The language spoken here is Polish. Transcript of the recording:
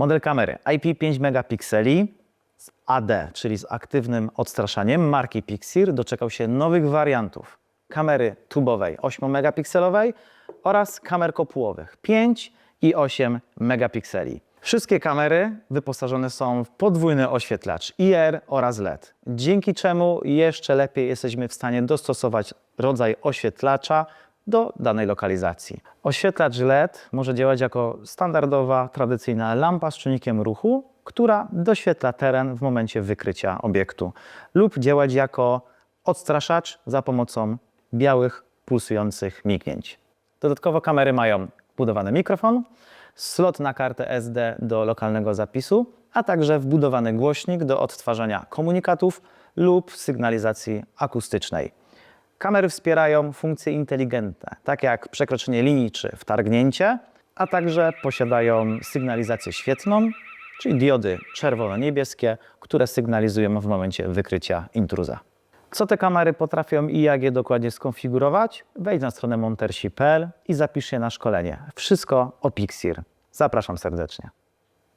Model kamery IP 5 megapikseli z AD, czyli z aktywnym odstraszaniem marki Pixir doczekał się nowych wariantów. Kamery tubowej 8 megapikselowej oraz kamer kopułowych 5 i 8 megapikseli. Wszystkie kamery wyposażone są w podwójny oświetlacz IR oraz LED, dzięki czemu jeszcze lepiej jesteśmy w stanie dostosować rodzaj oświetlacza do danej lokalizacji. Oświetlacz LED może działać jako standardowa, tradycyjna lampa z czynnikiem ruchu, która doświetla teren w momencie wykrycia obiektu, lub działać jako odstraszacz za pomocą białych, pulsujących mignięć. Dodatkowo kamery mają wbudowany mikrofon, slot na kartę SD do lokalnego zapisu, a także wbudowany głośnik do odtwarzania komunikatów lub sygnalizacji akustycznej. Kamery wspierają funkcje inteligentne, takie jak przekroczenie linii czy wtargnięcie, a także posiadają sygnalizację świetną, czyli diody czerwono-niebieskie, które sygnalizują w momencie wykrycia intruza. Co te kamery potrafią i jak je dokładnie skonfigurować? Wejdź na stronę montersi.pl i zapisz się na szkolenie. Wszystko o Pixir. Zapraszam serdecznie.